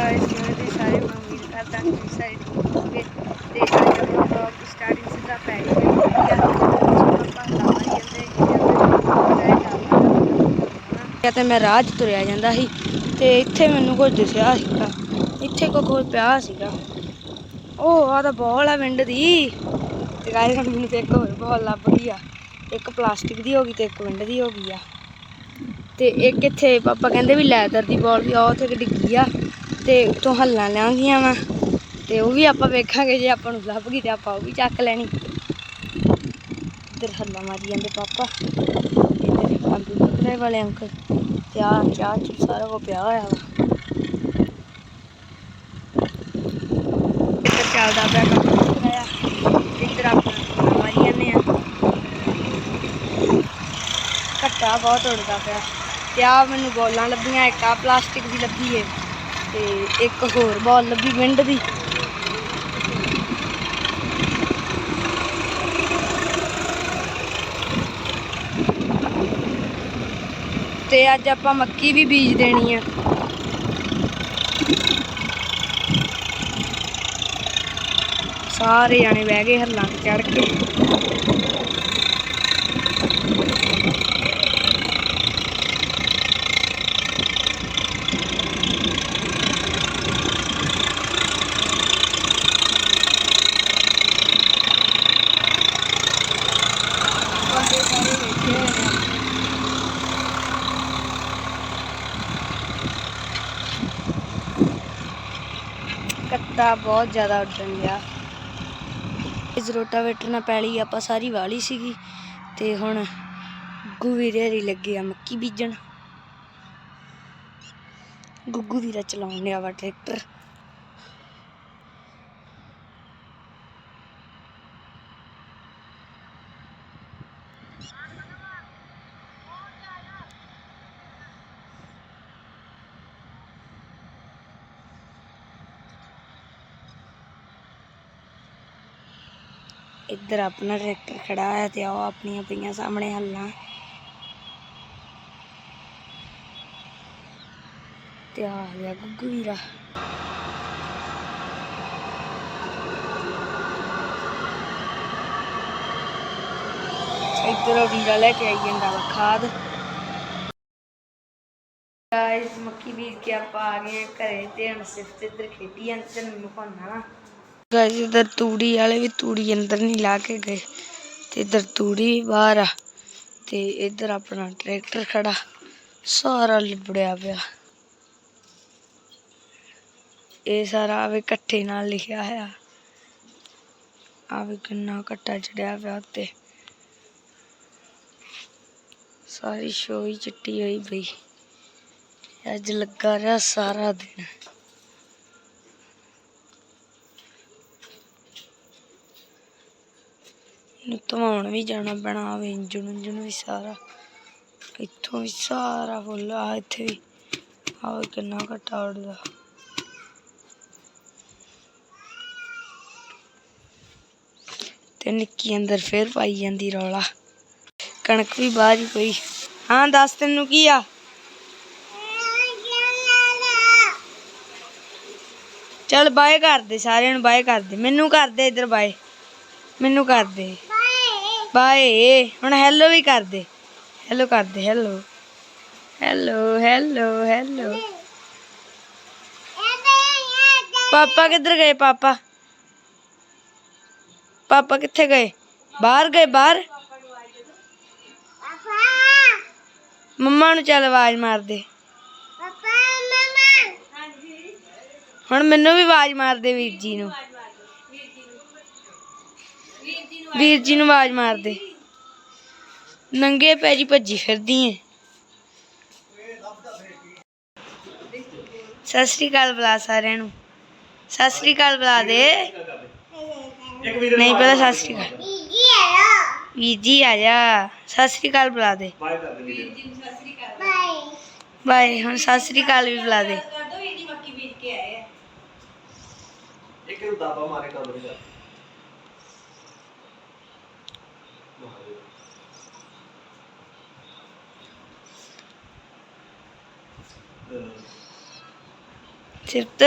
Guys ਜਿਵੇਂ ਸਾਰੇ ਉਮੀਦ ਕਰਦਾ ਕਿ ਸਾਰੇ ਠੀਕ ਹੋਗੇ ਤੇ ਅੱਜ ਵਲੌਗ ਸਟਾਰਟਿੰਗ ਸਿੱਧਾ ਪੈ ਗਏ ਜਾਂ ਤੇ ਮੈਂ ਰਾਹ 'ਚ ਤੁਰਿਆ ਜਾਂਦਾ ਸੀ ਤੇ ਇੱਥੇ ਮੈਨੂੰ ਕੁਝ ਦਿਸਿਆ ਸੀਗਾ। ਇੱਥੇ ਕੋਈ ਕੋਈ ਪਿਆ ਸੀਗਾ। ਉਹ ਆ ਤਾਂ ਬੋਲ ਆ ਵਿੰਡ ਦੀ। ਤੇ ਗਾਇਸ ਹੁਣ ਮੈਨੂੰ ਤੇ ਇੱਕ ਹੋਰ ਬੋਲ ਲੱਭ ਗਈ ਆ। ਇੱਕ ਪਲਾਸਟਿਕ ਦੀ ਹੋ ਗਈ ਤੇ ਇੱਕ ਵਿੰਡ ਦੀ ਹੋ ਗਈ ਆ। ਤੇ ਇੱਕ ਇੱਥੇ ਪਾਪਾ ਕਹਿੰਦੇ ਵੀ ਲੈਦਰ ਦੀ ਬੋਲ ਵੀ ਆ, ਉੱਥੇ ਡਿੱਗੀ ਆ। ਤੇ ਉੱਤੋਂ ਹੱਲਾਂ ਲਾਂਗੀਆਂ ਵਾ। ਤੇ ਉਹ ਵੀ ਆਪਾਂ ਵੇਖਾਂਗੇ, ਜੇ ਆਪਾਂ ਨੂੰ ਲੱਭ ਗਈ ਤੇ ਆਪਾਂ ਉਹ ਵੀ ਚੱਕ ਲੈਣੀ। ਇੱਧਰ ਹੱਲਾਂ ਮਾਰੀ ਜਾਂਦੇ ਪਾਪਾ। ਇੱਧਰ ਕੰਪਿਊਟਰ ਵਾਲੇ ਅੰਕਲ। ਤੇ ਆ ਚਾਹ ਚ ਸਾਰਾ ਕੋ ਪਿਆ ਹੋਇਆ ਵਾ। ਚੱਲਦਾ ਪਿਆ ਕੰਪਿਊਟਰ ਆ ਇੱਧਰ ਆਪਾਂ ਮਾਰੀ ਜਾਂਦੇ ਆ। ਘੱਟਾ ਬਹੁਤ ਉੜਦਾ ਪਿਆ। ਤੇ ਆ ਮੈਨੂੰ ਬੋਲਾਂ ਲੱਭੀਆਂ, ਇੱਕ ਆ ਪਲਾਸਟਿਕ ਦੀ ਲੱਭੀ ਏ। ਤੇ ਇੱਕ ਹੋਰ ਬੋਲ ਲੱਭੀ ਵਿੰਡ ਦੀ। ਤੇ ਅੱਜ ਆਪਾਂ ਮੱਕੀ ਵੀ ਬੀਜ ਦੇਣੀ ਆ। ਸਾਰੇ ਜਾਣੇ ਬਹਿ ਗਏ ਹੱਲਾਂ ਤੇ ਚੜ ਕੇ ਬੰਦੇ ਕੱਤਾ ਬਹੁਤ ਜ਼ਿਆਦਾ ਉੱਡਣ ਗਿਆ। ਇਸ ਰੋਟਾਵੇਟਰ ਨਾਲ ਪੈਲੀ ਆਪਾਂ ਸਾਰੀ ਵਾਲੀ ਸੀਗੀ ਤੇ ਹੁਣ ਗੁੱਗੂ ਵੀਰੇ ਹਰੀ ਲੱਗੇ ਆ ਮੱਕੀ ਬੀਜਣ। ਗੁੱਗੂ ਵੀਰਾ ਚਲਾਉਣ ਡਿਆ ਵਾ ਟਰੈਕਟਰ। ਇੱਧਰ ਆਪਣਾ ਟਰੈਕਟਰ ਖੜਾ ਹੈ ਤੇ ਆਓ ਆਪਣੀਆਂ ਪਈਆਂ ਸਾਹਮਣੇ ਹੱਲਾਂ। ਤੇ ਆ ਗਿਆ ਗੁੱਗੂ ਵੀਰਾ। ਇੱਧਰੋਂ ਵੀਰਾ ਲੈ ਕੇ ਆਈ ਜਾਂਦਾ ਵਾ ਖਾਦ। ਗਾਇਸ ਮੱਕੀ ਬੀਜ ਕੇ ਆਪਾਂ ਆ ਗਏ ਘਰੇ ਤੇ ਹੁਣ ਸਿਫਤ ਇੱਧਰ ਖੇਡੀ ਜਾਂਦੇ ਤੇ ਮੈਨੂੰ ਖਾਣਾ ਗਾਇਸ ਇੱਧਰ ਤੂੜੀ ਵਾਲੇ ਵੀ ਤੂੜੀ ਅੰਦਰ ਨਹੀਂ ਲਾ ਕੇ ਗਏ। ਤੇ ਇੱਧਰ ਤੂੜੀ ਵੀ ਬਾਹਰ ਆ, ਤੇ ਇਧਰ ਆਪਣਾ ਟਰੈਕਟਰ ਖੜਾ, ਸਾਰਾ ਲਿਬੜਿਆ ਪਿਆ। ਇਹ ਸਾਰਾ ਆਵੇ ਇਕੱਠੇ ਨਾਲ ਲਿਖਿਆ ਹੋਇਆ। ਆਵੇ ਕਿੰਨਾ ਕੱਟਾ ਚੜਿਆ ਪਿਆ ਉੱਤੇ। ਸਾਰੀ ਸ਼ੋਈ ਚਿੱਟੀ ਹੋਈ ਪਈ। ਅੱਜ ਲੱਗਾ ਰਿਹਾ ਸਾਰਾ ਦਿਨ। ਨੂੰ ਧਵਾਉਣ ਵੀ ਜਾਣਾ ਪੈਣਾ ਆਵੇ ਇੰਜਣ ਉਂਜਣ ਵੀ ਸਾਰਾ। ਇੱਥੋਂ ਵੀ ਸਾਰਾ ਫੁੱਲ ਆ ਇੱਥੇ ਵੀ ਆਵੇ ਕਿੰਨਾ ਘਟਾ ਉੜਦਾ ਤੇ ਨਿੱਕੀ ਅੰਦਰ ਫੇਰ ਪਾਈ ਜਾਂਦੀ ਰੌਲਾ। ਕਣਕ ਵੀ ਬਾਹਰ ਹੀ ਪਈ ਹਾਂ, ਦੱਸ ਤੈਨੂੰ ਕੀ ਆ? ਚੱਲ ਬਾਏ ਕਰਦੇ ਸਾਰਿਆਂ ਨੂੰ ਬਾਏ ਕਰਦੇ ਮੈਨੂੰ ਕਰਦੇ ਇੱਧਰ ਬਾਏ। ਮੈਨੂੰ ਕਰਦੇ ਬਾਏ ਹੁਣ ਹੈਲੋ ਵੀ ਕਰ ਦੇ ਹੈਲੋ ਕਰ ਦੇ ਹੈਲੋ ਹੈਲੋ ਹੈਲੋ ਹੈਲੋ ਪਾਪਾ ਕਿੱਧਰ ਗਏ ਪਾਪਾ? ਪਾਪਾ ਕਿੱਥੇ ਗਏ? ਬਾਹਰ ਗਏ ਬਾਹਰ? ਮੰਮਾ ਨੂੰ ਚੱਲ ਆਵਾਜ਼ ਮਾਰ ਦੇ ਹੁਣ ਮੈਨੂੰ ਵੀ ਆਵਾਜ਼ ਮਾਰ ਦੇ ਵੀਰ ਜੀ ਨੂੰ। ਵੀਰ ਜੀ ਨੂੰ ਆਵਾਜ਼ ਮਾਰ ਦੇ। ਨੰਗੇ ਪੈਰੀ ਭੱਜੀ ਫਿਰਦੀ ਏ ਸਤਿ ਸ੍ਰੀ ਅਕਾਲ ਬੁਲਾ ਸਾਰਿਆਂ ਨੂੰ। ਸਤਿ ਸ੍ਰੀ ਅਕਾਲ ਬੁਲਾ ਦੇ। ਨਹੀਂ ਪਤਾ ਸਤਿ ਸ੍ਰੀ ਅਕਾਲ। ਵੀਰ ਜੀ ਆ ਜਾ। ਸਤਿ ਸ੍ਰੀ ਅਕਾਲ ਬੁਲਾ ਦੇ। ਬਾਏ ਹੁਣ ਸਤਿ ਸ੍ਰੀ ਅਕਾਲ ਵੀ ਬੁਲਾ ਦੇ। ਇੱਕ ਨੂੰ ਦਾਬਾ ਮਾਰੇ ਕਮਰੇ ਦਾ ਸਿਫਤ।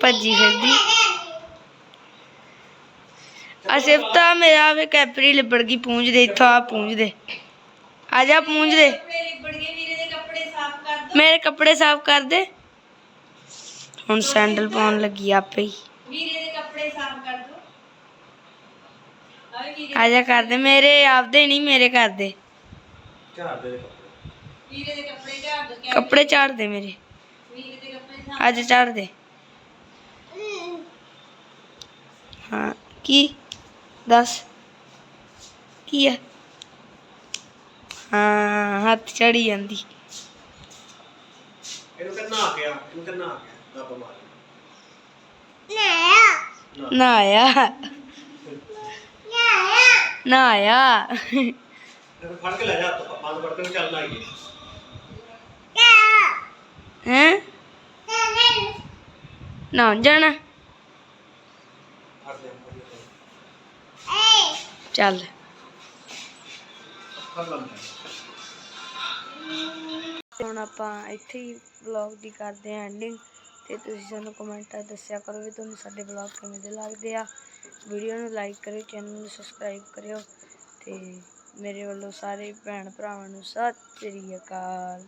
ਭੱਜੀ ਫਿਰਦੀ। ਆ ਸਿਫਤਾ ਮੇਰਾ ਵੇ ਕੈਪਰੀ ਲਿਬੜ ਗਈ ਪੂੰਝ ਦੇ, ਇੱਥੋਂ ਆ ਪੂੰਝ ਦੇ। ਆ ਜਾ ਪੂੰਝ ਦੇ। ਮੇਰੇ ਕੱਪੜੇ ਸਾਫ਼ ਕਰ ਦੇ। ਹੁਣ ਸੈਂਡਲ ਪਾਉਣ ਲੱਗੀ ਆਪੇ ਹੀ। ਆ ਜਾ ਕਰ ਦੇ, ਮੇਰੇ ਆਪਦੇ ਨਹੀਂ, ਮੇਰੇ ਕਰਦੇ ਕਰ ਦੇ ਝਾੜ ਦੇ ਕੱਪੜੇ ਕੱਪੜੇ ਝਾੜ ਦੇ ਮੇਰੇ। ਅੱਜ ਝਾੜ ਦੇ। ਹਾਂ ਕੀ? ਦੱਸ। ਕੀ ਹੈ ਹਾਂ ਹੱਥ ਚੜੀ ਜਾਂਦੀ। ਇਹਨੂੰ ਕਹਿੰਦਾ ਆ। ਗਿਆ ਇਹਨੂੰ ਕਹਿੰਦਾ ਆ। ਗਿਆ ਮਾਰ। ਨਾ ਆਇਆ ਨਾ ਆਇਆ ਇਹਨੂੰ ਫੜ ਕੇ ਲੈ ਜਾ ਹੱਥ ਬੰਦ ਫੜ ਕੇ ਨੂੰ ਚੱਲਣਾ ਆਈਏ ਹੈ? ਨਾ ਜਾਣਾ। ਫੜ ਦੇ ਚੱਲ। ਫੜ ਲੰਮ ਹੁਣ ਆਪਾਂ ਇੱਥੇ ਹੀ ਵਲੌਗ ਦੀ ਕਰਦੇ ਹਾਂ ਐਂਡਿੰਗ ਤੇ ਤੁਸੀਂ ਸਾਨੂੰ ਕਮੈਂਟਾਂ ਦੱਸਿਆ ਕਰੋ ਵੀ ਤੁਹਾਨੂੰ ਸਾਡੇ ਵਲੌਗ ਕਿਵੇਂ ਦੇ ਲੱਗਦੇ ਆ। ਵੀਡੀਓ ਨੂੰ ਲਾਈਕ ਕਰਿਓ ਚੈਨਲ ਨੂੰ ਸਬਸਕ੍ਰਾਈਬ ਕਰਿਓ। ਤੇ ਮੇਰੇ ਵੱਲੋਂ ਸਾਰੇ ਭੈਣ ਭਰਾਵਾਂ ਨੂੰ ਸਤਿ ਸ੍ਰੀ ਅਕਾਲ।